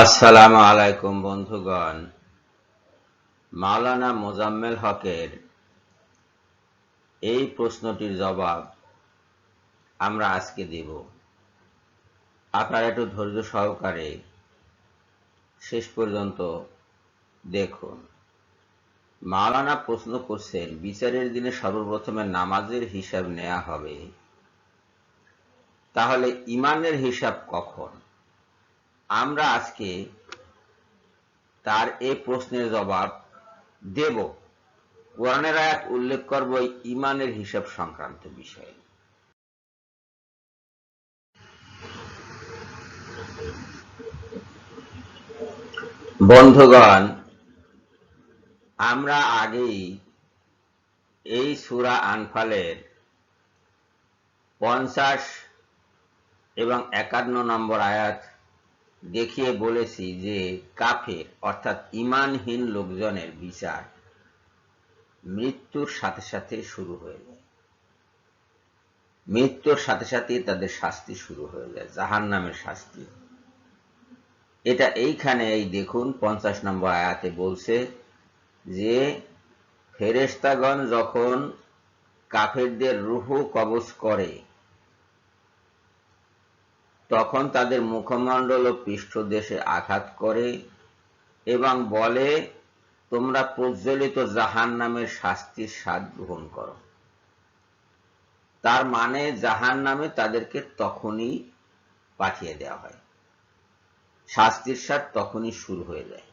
আসসালামু আলাইকুম বন্ধুগণ। মাওলানা মোজাম্মেল হকের এই প্রশ্নটির জবাব আমরা আজকে দেব। আপনারা একটু ধৈর্য সহকারে শেষ পর্যন্ত দেখুন। মাওলানা প্রশ্ন করছেন, বিচারের দিনে সর্বপ্রথমে নামাজের হিসাব নেওয়া হবে। তাহলে ইমানের হিসাব কখন? আমরা আজকে তার এই প্রশ্নের জবাব দেব। কোরআনের আয়াত উল্লেখ করব ইমানের হিসাব সংক্রান্ত বিষয়ে। বন্ধুগণ, আমরা আগেই এই সুরা আনফালের পঞ্চাশ এবং একান্ন নম্বর আয়াত দেখিয়ে বলেছি যে কাফের, অর্থাৎ ইমানহীন লোকজনের বিচার মৃত্যুর সাথে সাথে শুরু হয়ে যায়। মৃত্যুর সাথে সাথে তাদের শাস্তি শুরু হয়ে যায় জাহান নামের শাস্তি। এটা এইখানে এই দেখুন, পঞ্চাশ নম্বর আয়াতে বলছে যে ফেরেস্তাগণ যখন কাফেরদের রুহু কবজ করে তখন তাদের মুখমণ্ডল ও পৃষ্ঠদেশে আঘাত করে এবং বলে, তোমরা প্রজ্বলিত জাহান নামের শাস্তির স্বাদ গ্রহণ করো। তার মানে জাহান নামে তাদেরকে তখনই পাঠিয়ে দেওয়া হয়। শাস্তির স্বাদ তখনই শুরু হয়ে যায়।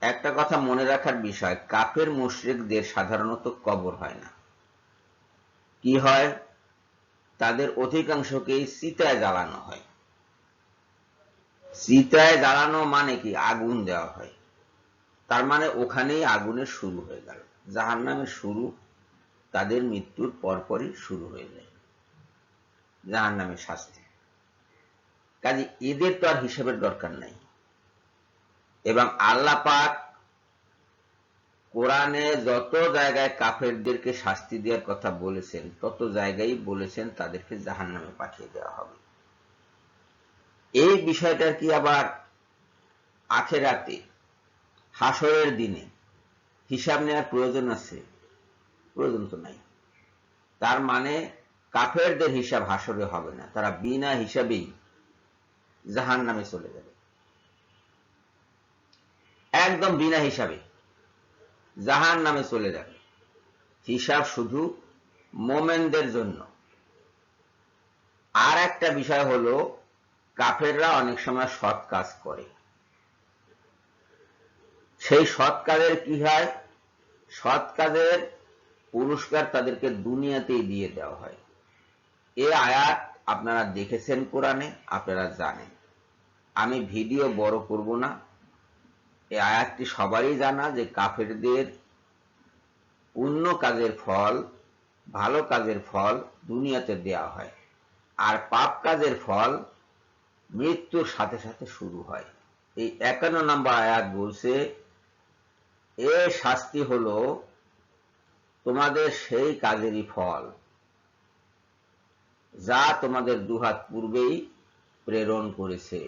একটা কথা মনে রাখার বিষয়, কাফের মুশ্রিকদের সাধারণত কবর হয় না। কি হয়? তাদের অধিকাংশকেই চিতায় জ্বালানো হয়। চিতায় জ্বালানো মানে কি? আগুন দেওয়া হয়। তার মানে ওখানেই আগুনের শুরু হয়ে গেল। জাহান নামের শুরু, তাদের মৃত্যুর পরপরই শুরু হয়ে যায়। জাহান নামের শাস্তি। কাজে এদের তো আর হিসাবের দরকার নাই। এবং আল্লাহ পাক কোরআনে যত জায়গায় কাফেরদেরকে শাস্তি দেওয়ার কথা বলেছেন, তত জায়গায় বলেছেন তাদেরকে জাহান নামে পাঠিয়ে দেওয়া হবে। এই বিষয়টার কি আবার আখেরাতে, হাসরের দিনে হিসাব নেওয়ার প্রয়োজন আছে? প্রয়োজন তো নাই। তার মানে কাফেরদের হিসাব হাসরে হবে না, তারা বিনা হিসাবেই জাহান নামে চলে যাবে। একদম বিনা হিসাবে। জাহান নামে চলে যাবে। হিসাব শুধু মোমেনদের জন্য। আর একটা বিষয় হলো, কাফেররা অনেক সময় সৎ কাজ করে। সেই সৎ কাজের কি হয়? সৎ কাজের পুরস্কার তাদেরকে দুনিয়াতেই দিয়ে দেওয়া হয়। এ আয়াত আপনারা দেখেছেন কোরআনে, আপনারা জানেন। আমি ভিডিও বড় করব না। এই আয়াতটি সবারই জানা যে কাফেরদের পুণ্য কাজের ফল, ভালো কাজের ফল দুনিয়াতে দেয়া হয়। আর পাপ কাজের ফল মৃত্যুর সাথে সাথে শুরু হয়। এই একান্ন নম্বর আয়াত বলছে, এ শাস্তি হলো তোমাদের সেই কাজেরই ফল, যা তোমাদের দুহাত পূর্বেই প্রেরণ করেছে।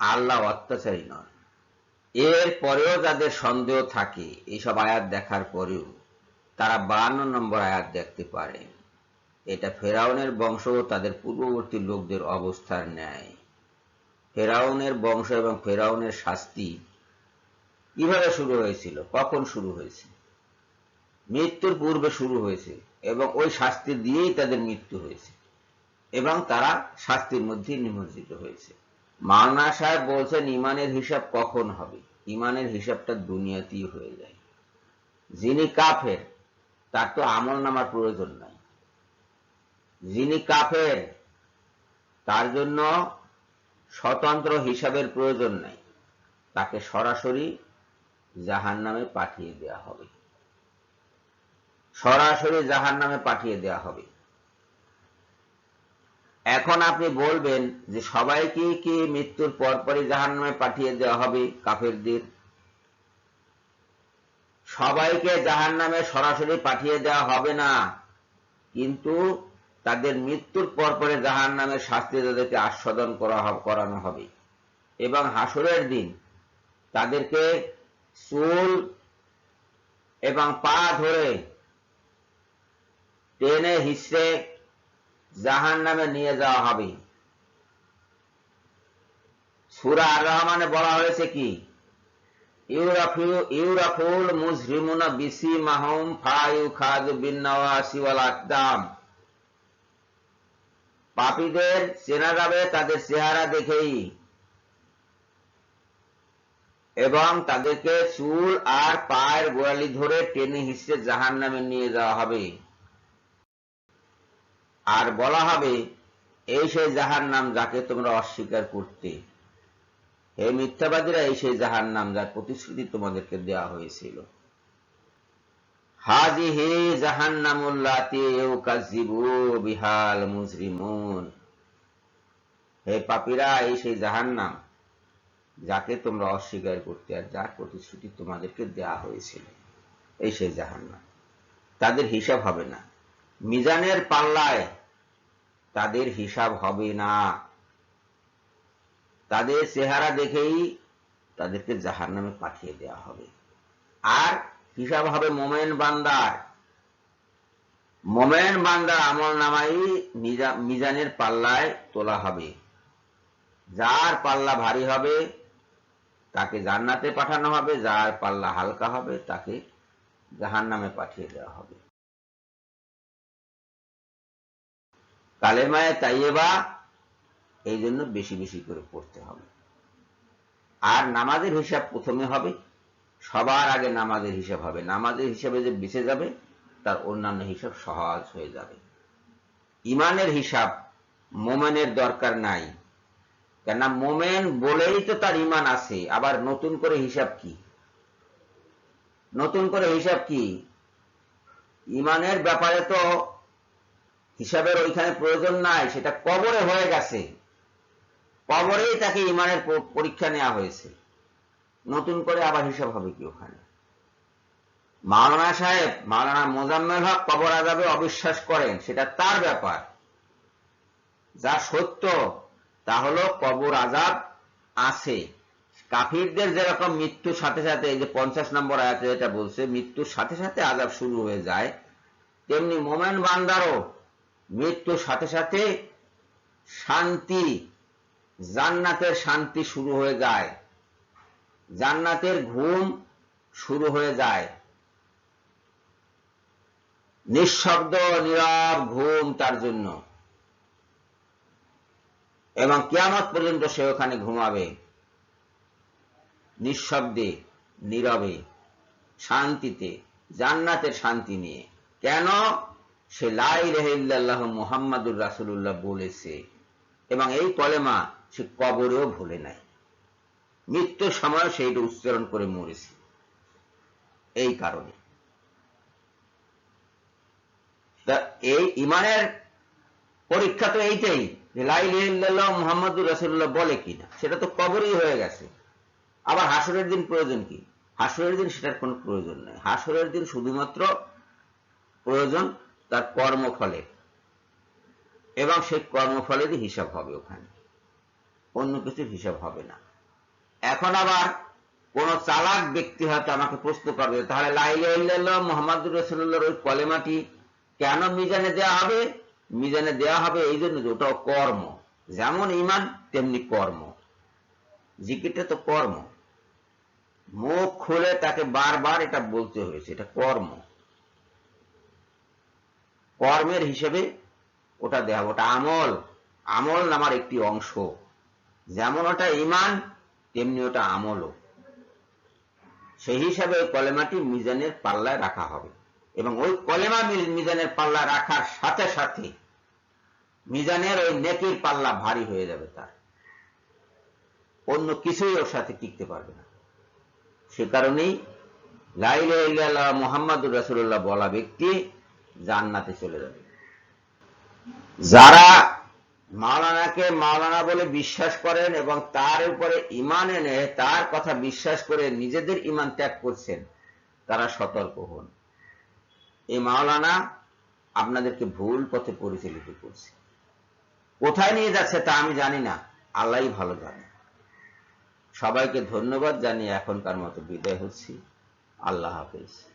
আল্লাহ অত্যাচারী নন। এর পরেও যাদের সন্দেহ থাকে এইসব আয়াত দেখার পরেও তারা বান্ন নম্বর আয়াত দেখতে পারে। এটা ফেরাউনের বংশ ও তাদের পূর্ববর্তী লোকদের অবস্থার ন্যায়। ফেরাউনের বংশ এবং ফেরাউনের শাস্তি কীভাবে শুরু হয়েছিল? কখন শুরু হয়েছে? মৃত্যুর পূর্বে শুরু হয়েছে এবং ওই শাস্তি দিয়েই তাদের মৃত্যু হয়েছে এবং তারা শাস্তির মধ্যে নিমজ্জিত হয়েছে। মাওনা সাহেব বলছেন, ইমানের হিসাব কখন হবে? ইমানের হিসাবটা দুনিয়াতেই হয়ে যায়। যিনি কাফের, তার তো আমল নামার প্রয়োজন নাই। যিনি কাফের, তার জন্য স্বতন্ত্র হিসাবের প্রয়োজন নাই। তাকে সরাসরি জাহান নামে পাঠিয়ে দেওয়া হবে। সরাসরি জাহান নামে পাঠিয়ে দেওয়া হবে। এখন আপনি বলবেন যে সবাইকে কি মৃত্যুর পরপরই জাহান নামে পাঠিয়ে দেওয়া হবে কাফেরদের? সবাইকে জাহান নামে সরাসরি পাঠিয়ে দেওয়া হবে না। কিন্তু তাদের মৃত্যুর পরপরে জাহান নামের শাস্তি তাদেরকে আস্বাদন করা করানো হবে। এবং হাসরের দিন তাদেরকে চুল এবং পা ধরে টেনে হিসড়ে জাহান নামে নিয়ে যাওয়া হবে। সুরা আর রহমানে বলা হয়েছে কি? ইউরাফুল মুজরিমুনা বিসি মাহম ফায়ু বিনাওয়াসিওয়াল আকদাম পাপীদের চেনা যাবে, তাদের চেহারা দেখেই। এবং তাদেরকে চুল আর পায়ের গোড়ালি ধরে টেনে হিসেবে জাহান নামে নিয়ে যাওয়া হবে। আর বলা হবে, এই সেই জাহান নাম যাকে তোমরা অস্বীকার করতে। হে মিথ্যাবাদীরা, এই সেই জাহান নাম যার প্রতিশ্রুতি তোমাদেরকে দেওয়া হয়েছিল। হাজি হে জাহান বিহাল মুজরিমুন। হে পাপিরা, এই সেই জাহান নাম যাকে তোমরা অস্বীকার করতে আর যার প্রতিশ্রুতি তোমাদেরকে দেওয়া হয়েছিল, এই সেই জাহান নাম তাদের হিসাব হবে না। মিজানের পাল্লায় তাদের হিসাব হবে না। তাদের চেহারা দেখেই তাদেরকে জাহার নামে পাঠিয়ে দেওয়া হবে। আর হিসাব হবে মোমেন বান্দার। মোমেন বান্দার আমল নামাই মিজানের পাল্লায় তোলা হবে। যার পাল্লা ভারী হবে, তাকে জান্নাতে পাঠানো হবে। যার পাল্লা হালকা হবে, তাকে জাহান নামে পাঠিয়ে দেওয়া হবে। কালেমায় তাইয়েবা এই জন্য বেশি বেশি করে পড়তে হবে। আর নামাজের হিসাব প্রথমে হবে, সবার আগে নামাজের হিসাব হবে। নামাজের হিসাবে যে বেঁচে যাবে, তার অন্যান্য হিসাব সহজ হয়ে যাবে। ইমানের হিসাব মোমেনের দরকার নাই। কেননা মোমেন বলেই তো তার ইমান আছে, আবার নতুন করে হিসাব কি? নতুন করে হিসাব কি? ইমানের ব্যাপারে তো হিসাবের ওইখানে প্রয়োজন নাই, সেটা কবরে হয়ে গেছে। কবরেই তাকে ইমানের পরীক্ষা নেওয়া হয়েছে। নতুন করে আবার হিসাব হবে কি ওখানে? মাওলানা সাহেব, মাওলানা মোজাম্মেল হক কবর আজাবে অবিশ্বাস করেন, সেটা তার ব্যাপার। যা সত্য, তা হলো কবর আজাব আছে। কাফিরদের যেরকম মৃত্যুর সাথে সাথে, এই যে পঞ্চাশ নম্বর আয়াতে যেটা বলছে, মৃত্যুর সাথে সাথে আজাব শুরু হয়ে যায়, তেমনি মোমেন বান্দারও মৃত্যুর সাথে সাথে শান্তি, জান্নাতের শান্তি শুরু হয়ে যায়। জান্নাতের ঘুম শুরু হয়ে যায়। নিঃশব্দ, নীরব ঘুম তার জন্য। এবং কেয়ামত পর্যন্ত সে ওখানে ঘুমাবে। নিঃশব্দে, নীরবে, শান্তিতে, জান্নাতের শান্তি নিয়ে। কেন? সে লাই রেহিল্লাহ মোহাম্মদুর রাসুল্লাহ বলেছে। এবং এই কলেমা সে কবরেও ভুলে নাই। মৃত্যুর সময় সেইটা উচ্চারণ করে মরেছে। এই কারণে। এই ইমানের পরীক্ষা তো এইটাই যে লাইল্লাহ মোহাম্মদুর রাসুল্লাহ বলে কিনা। সেটা তো কবরই হয়ে গেছে। আবার হাসরের দিন প্রয়োজন কি? হাসরের দিন সেটার কোনো প্রয়োজন নেই। হাসরের দিন শুধুমাত্র প্রয়োজন তার কর্মফলে। এবং সেই কর্মফলেরই হিসাব হবে ওখানে। অন্য কিছুর হিসাব হবে না। এখন আবার কোন চালাক ব্যক্তি হয়তো আমাকে প্রশ্ন করবে, তাহলে লাইল্লাহ মোহাম্মদুর রসুল্লাহর ওই কলেমাটি কেন মিজানে দেওয়া হবে? মিজানে দেওয়া হবে এই জন্য ওটাও কর্ম। যেমন ইমান তেমনি কর্ম। জিকিরটা তো কর্ম। মুখ খুলে তাকে বারবার এটা বলতে হয়েছে, এটা কর্ম। কর্মের হিসেবে ওটা দেওয়া ওটা আমল। আমল নামার একটি অংশ। যেমন ওটা ইমান তেমনি ওটা আমলও। সেই হিসাবে ওই কলেমাটি মিজানের পাল্লায় রাখা হবে। এবং ওই কলেমা মিজানের পাল্লা রাখার সাথে সাথে মিজানের ওই নেকির পাল্লা ভারী হয়ে যাবে তার। অন্য কিছুই ওর সাথে টিকতে পারবে না। সে কারণেই লাইলা মোহাম্মদুর রাসুল্লাহ বলা ব্যক্তি জান্নাতে চলে যাবে। যারা মাওলানাকে মাওলানা বলে বিশ্বাস করেন এবং তার উপরে ইমান এনে তার কথা বিশ্বাস করে নিজেদের ইমান ত্যাগ করছেন, তারা সতর্ক হন। এই মাওলানা আপনাদেরকে ভুল পথে পরিচালিত করছে। কোথায় নিয়ে যাচ্ছে তা আমি জানি না আল্লাহ ভালো জানে। সবাইকে ধন্যবাদ জানিয়ে এখনকার মতো বিদায় হচ্ছি। আল্লাহ হাফেজ।